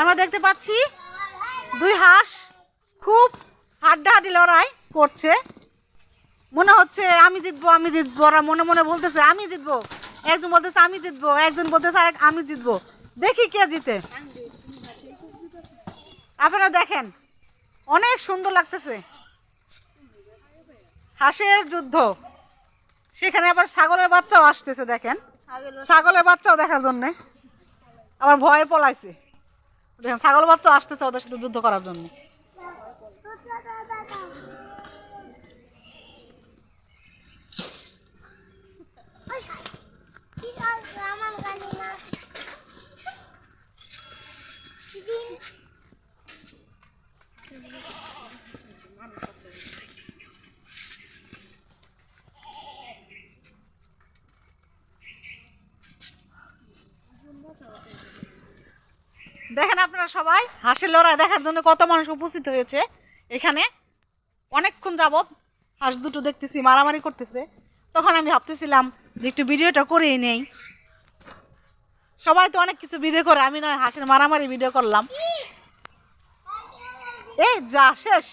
আমরা দেখতে পাচ্ছি দুই হাঁস খুব হাড্ডাহাড্ডি লড়াই করছে। মনে হচ্ছে আমি জিতবো আমি জিতবো। ওরা মনে মনে বলতেছে আমি জিতবো। একজন বলতেছে আমি জিতবো। একজন বলতেছে আমি জিতবো। দেখি কে জিতে। আপনারা দেখেন অনেক সুন্দর লাগতেছে। হাঁসের যুদ্ধ। সেখানে আবার ছাগলের বাচ্চাও আসতেছে দেখেন। ছাগলের বাচ্চাও দেখার জন্যে। আবার ভয়ে পলাইছে। দেখেন ছাগল বাচ্চা আসতেছে ওদের সাথে যুদ্ধ করার জন্য। দেখেন আপনারা সবাই, হাঁসের লড়াই দেখার জন্য কত মানুষ উপস্থিত হয়েছে। এখানে অনেকক্ষণ যাবৎ হাঁস দুটো দেখতেছি, মারামারি করতেছে। তখন আমি ভাবতেছিলাম যে একটু ভিডিওটা করেই নেই। সবাই তো অনেক কিছু ভিডিও করে, আমি নয়, হাঁসের মারামারি ভিডিও করলাম। এই যা, শেষ।